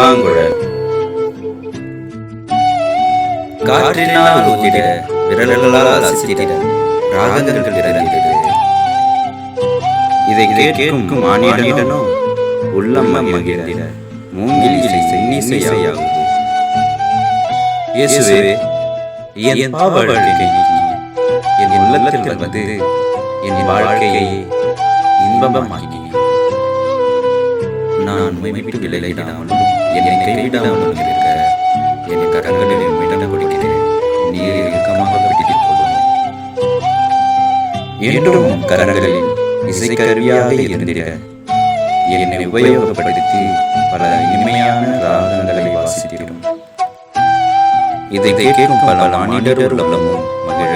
புல்லாங்குழல் காற்றினால் ஊதிட விரல்களால் அசைத்திட ராகங்கள் பிறந்திடுது இதை கேட்கும் மானிடனோ உள்ளம் மகிழ்ந்திட மூங்கில் இசை சென்னிசையாகும் இயேசுவே என் பாவ வாழ்க்கை என் உள்ளத்தில் வந்து என் வாழ்க்கையை இன்பமாக்கி நான் உம்மை விட்டு என்னை கைவிடாமல் இருக்க. என் கரங்களில் மீடம் கொடுக்கிறேன் நீர் இறுக்கமாக பிடித்துக் கொள்ளும். என்றும் கரங்களில் இசைக்கருவியாக இருந்திட. என்னை உபயோகப்படுத்தி பல இனிமையான ராகங்களை வாசித்திடும். இதை கேட்கும் பல மானிடர் உள்ளமும் மகிழ